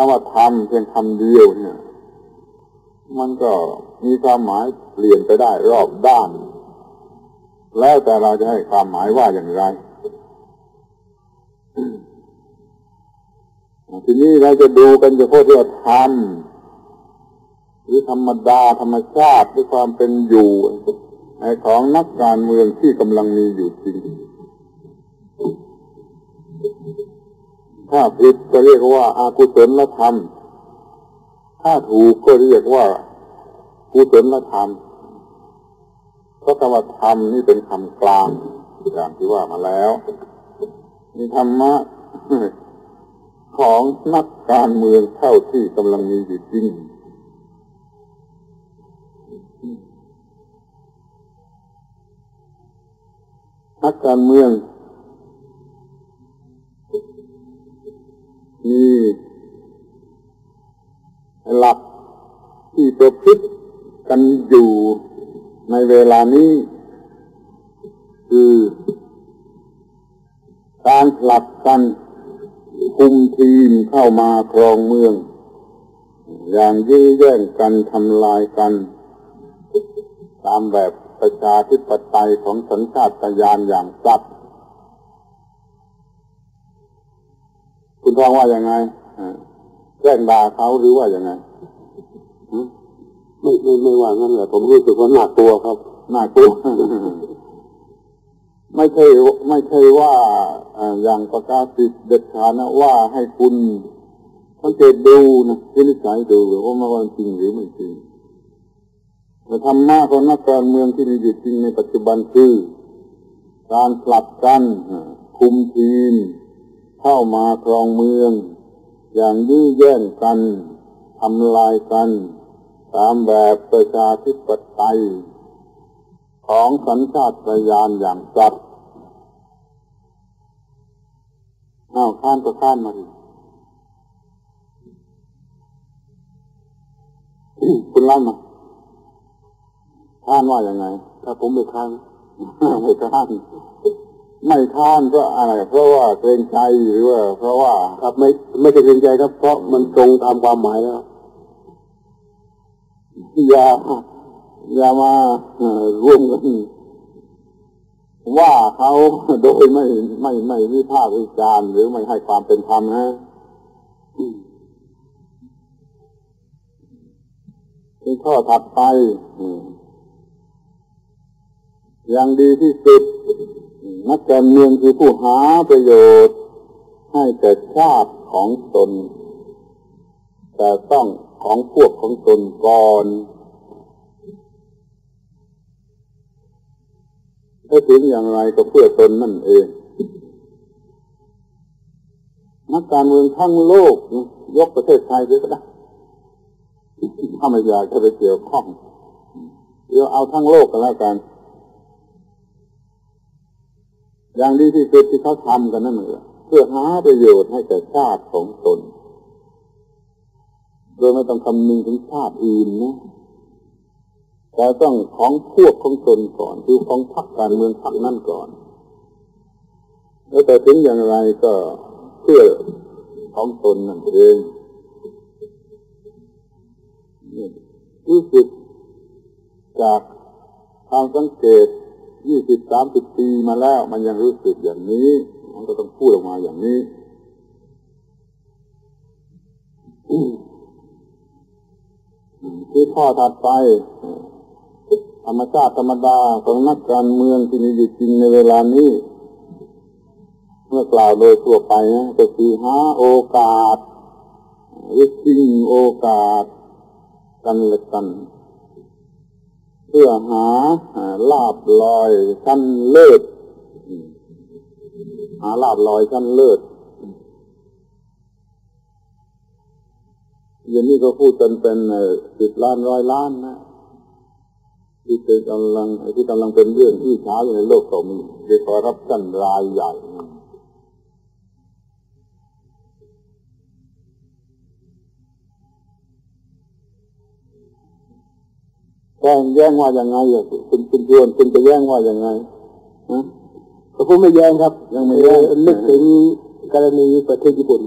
คำว่าทำเพียงคำเดียวเนี่ย มันก็มีความหมายเปลี่ยนไปได้รอบด้าน แล้วแต่เราจะให้ความหมายว่าอย่างไรทีนี้เราจะดูกันเฉพาะเรื่องธรรมหรือธรรมดาธรรมชาติด้วยความเป็นอยู่ในของนักการเมืองที่กำลังมีอยู่จริง ถ้าผิดก็เรียกว่าอากุศลธรรม ถ้าถูกก็เรียกว่ากุศลธรรมเพราะคำว่าธรรมนี่เป็นคำกลางอย่างที่ว่ามาแล้วมีธรรมะของนักการเมืองเท่าที่กำลังมีอยู่จริงนักการเมือง ลานี้ คือการผลักกันคุมทีมเข้ามาครองเมือง อย่างยื้อแย่งกันทำลายกัน ตามแบบประชาธิปไตยของสัญชาตญาณอย่างสัตว์คุณทองว่าอย่างไงแกล้งด่าเขาหรือว่าอย่างไง ไม่ไม่ไม่ว่างั้นแหละผมรู้สึกว่าหนักตัวครับหนักตัวไม่ใช่ไม่ใช่ว่าอย่างประกาศสิทธิ์เด็ดขาดนะว่าให้คุณสังเกตดูนะที่นิสัยดูว่ามันจริงหรือไม่จริงธรรมะของนักการเมืองที่มีอยู่จริงในปัจจุบันคือการผลัดกันคุมทีม เข้ามาครองเมือง อย่างยื้อแย่งกันทำลายกัน ตามแบบประชาธิปไตยของสัญชาตญาณอย่างจัดอ้าข้านก็ข้านมาดิคุณเล่ามาท่านว่าอย่างไง ถ้าผมไม่ท่านไม่ท่านไม่ท่านก็อะไร เพราะว่าเกรงใจหรือว่า เพราะว่า ครับไม่ไม่ใช่เกรงใจครับ เพราะมันตรงตามความหมายแล้ว อย่าอย่ามารวมกันว่าเขาโดยไม่ไม่ไม่วิพากษ์วิจารณ์หรือไม่ให้ความเป็นธรรมนะที่ข้อถัดไปอย่างดีที่สุด นักการเมืองคือผู้หาประโยชน์ ให้แก่ชาติของตน แต่ต้อง ของพวกของตนก่อนถ้าถึงอย่างไรก็เพื่อตนนั่นเอง นักการเมืองทั้งโลก ยกประเทศไทยด้วยก็ได้ถ้าไม่อยากจะไปเกี่ยวข้องเดี๋ยวเอาทั้งโลกกันแล้วกัน อย่างดีที่สุดที่เขาทำกันนั่นเองเพื่อหาประโยชน์ให้แก่ชาติของตน โดยไม่ต้องคำนึงถึงชาติอื่นนะแต่ต้องของพวกของตนก่อน คือของพรรคการเมืองพรรคนั่นก่อน แล้วแต่ถึงอย่างไรก็เพื่อของตนนั่นเองรู้สึกจากความสังเกตยี่สิบสามสิบปีมาแล้ว มันยังรู้สึกอย่างนี้ มันก็ต้องพูดออกมาอย่างนี้ ที่ข้อถัดไป ธรรมชาติธรรมดาของนักการเมืองที่มีอยู่จริงในเวลานี้ เมื่อกล่าวโดยทั่วไปนะก็คือหาโอกาสหรือจริงโอกาส กันละกัน เพื่อหาลาบลอยชั้นเลิศหาลาบลอยชั้นเลิศ อย่างนี้ก็พูดกันเป็นสิบล้านร้อยล้านนะที่เป็นกำลังที่กำลังเป็นเรื่องที่ช้าอยู่ในโลกก็มีเรียกว่ารับกันรายใหญ่แย้งแย้งว่าอย่างไงอะคุณคุณชวนคุณจะแย้งว่าอย่างไงฮะผมไม่แย้งครับ ยังไม่แย้งนึกถึงกรณีประเทศญี่ปุ่น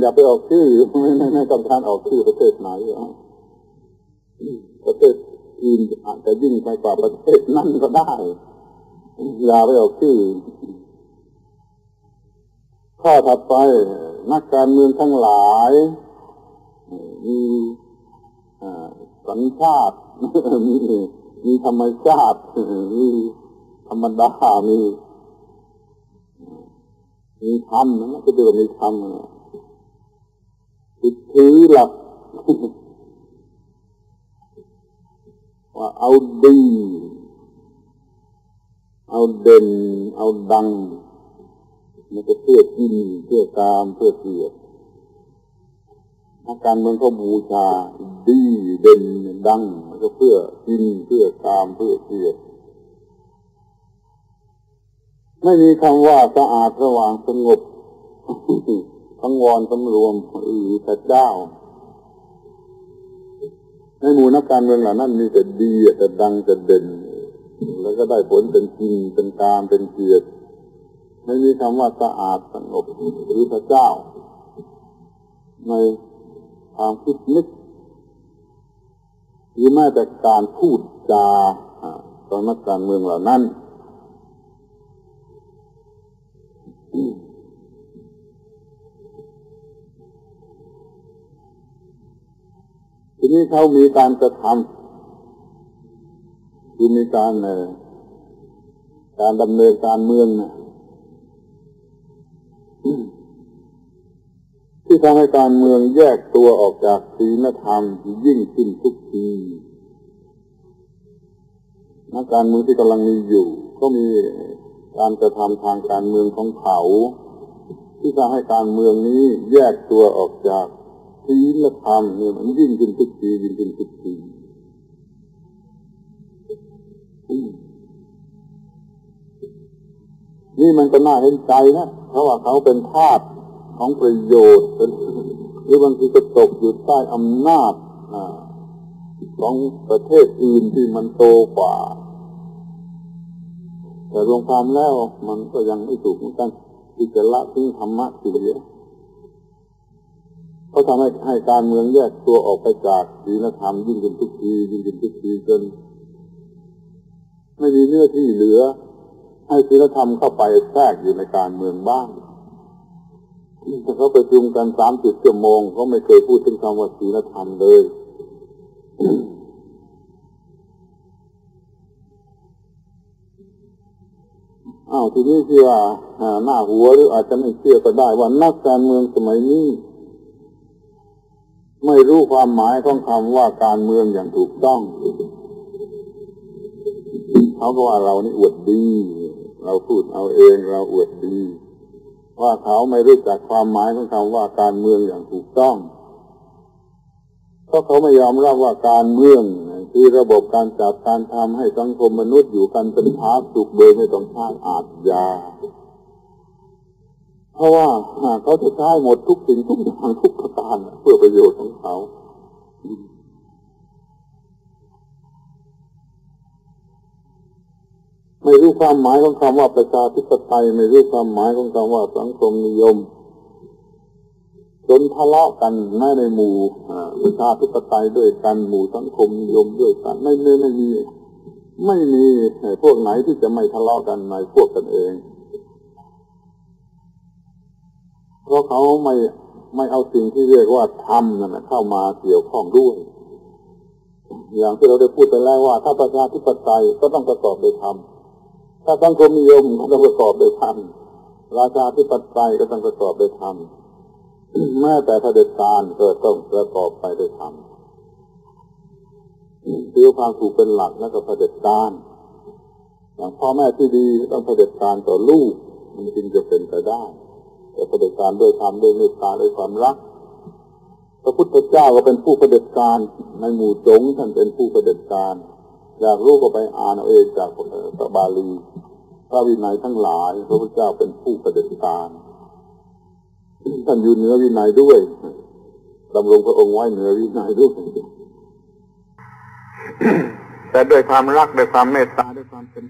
อย่าไปออกชื่อไม่ไม่ไม่ต้องการออกชื่อประเทศไหนประเทศอื่นอาจจะยิ่งไปกว่าประเทศนั่นก็ได้อย่าไปออกชื่อข้อถัดไป นักการเมืองทั้งหลายมีสัญชาติมีมีธรรมชาติมีธรรมดามีมีธรรมนะก็เรียกว่ามีธรรมิดถือหลักว่าเอาดี เอาเด่น เอาดัง มันจะเพื่อกินเพื่อตามเพื่อเกียรติอาการเมืองเขาบูชาดีเด่นดังมันก็เพื่อกินเพื่อตามเพื่อเกียรติไม่มีคำว่าสะอาดสว่างสงบ ทั้งวอนสำรวมอือแต่เจ้า ในหมู่นักการเมืองเหล่านั้นมีแต่ดีแต่ดังแต่เด่น แล้วก็ได้ผลเป็นจริงเป็นการเป็นเกียรติไม่มีคำว่าสะอาดสงบหรือพระเจ้า ในความคิดนึกหรือแม้แต่การพูดจาตอนนักการเมืองเหล่านั้น นี้เขามีการกระทำคือมีการการดำเนินการเมืองนะที่ทำให้การเมืองแยกตัวออกจากศีลธรรมยิ่งขึ้นทุกทีนักการเมืองที่กำลังมีอยู่ ก็มีการกระทำทางการเมืองของเขา ที่ทำให้การเมืองนี้แยกตัวออกจาก ศีลธรรมเนี่ยมันยิ่งขึ้นทุกทียิ่งขึ้นทุกทีนี่มันก็น่าเห็นใจนะเพราะว่าเขาเป็นทาสของประโยชน์เป็นหรือบางทีก็ตกอยู่ใต้อำนาจของประเทศอื่นที่มันโตกว่า แต่รวมความแล้วมันก็ยังไม่ถูกเหมือนกันที่จะละทิ้งธรรมะเสีย เขาทำให้ให้การเมืองแยกตัวออกไปจากศีลธรรมยิ่งขึ้นทุกทียิ่งขึ้นทุกทีจนไม่มีเนื้อที่เหลือ ให้ศีลธรรมเข้าไปแทรกอยู่ในการเมืองบ้างถ้าเขาไปจุมกันสามสิบชั่วโมงเขาไม่เคยพูดถึงคำว่าศีลธรรมเลยอ้าวทีนี้ที่ว่าหน้าหัวหรืออาจจะไม่เชื่อก็ได้ว่านักการเมืองสมัยนี้ ไม่รู้ความหมายของคำว่าการเมืองอย่างถูกต้องเขาก็ว่าเรานี่อวดดี เราพูดเอาเองเราอวดดี ว่าเขาไม่รู้จักความหมายของคำว่าการเมืองอย่างถูกต้องเพราะเขาไม่ยอมรับว่าการเมืองคือระบบการจัดการทำให้สังคมมนุษย์อยู่กันเป็นพาสุขโดยไม่ต้องใช้อาจยา เพราะว่าเขาจะใช้หมดทุกสิ่งทุกอย่างทุกประการเพื่อประโยชน์ของเขาไม่รู้ความหมายของคำว่าประชาธิปไตยไม่รู้ความหมายของคำว่าสังคมนิยมจนทะเลาะกันแม้ในหมู่ประชาธิปไตยด้วยกันหมู่สังคมนิยมด้วยกันไม่ไม่ไม่มี ไม่มีพวกไหนที่จะไม่ทะเลาะกันในพวกกันเอง เพราะเขาไม่ไม่เอาสิ่งที่เรียกว่าธรรมนั่นเข้ามาเกี่ยวข้องด้วย อย่างที่เราได้พูดไปแล้วว่า ถ้าประชาธิปไตยก็ต้องประกอบด้วยธรรมถ้าสังคมนิยมก็ต้องประกอบด้วยธรรมราชาธิปไตยก็ต้องประกอบด้วยธรรมแม้แต่เผด็จการก็ต้องประกอบไปด้วยธรรมถือความถูกเป็นหลักแล้วก็เผด็จการอย่างพ่อแม่ที่ดีต้องเผด็จการต่อลูก มันจึงจะเป็นไปได้ แต่เผด็จการด้วยธรรมด้วยเมตตาด้วยความรัก พระพุทธเจ้าก็เป็นผู้เผด็จการในหมู่สงฆ์ท่านเป็นผู้เผด็จการอยากรู้ก็ไปอ่านเอาเองจากพระบาลีพระวินัยทั้งหลาย พระพุทธเจ้าเป็นผู้ประเด็จการท่านอยู่เหนือวินัยด้วยดำรงพระองค์ไว้เหนือวินัยด้วยแต่ด้วยความรักด้วยความเมตตาด้วยความเป็น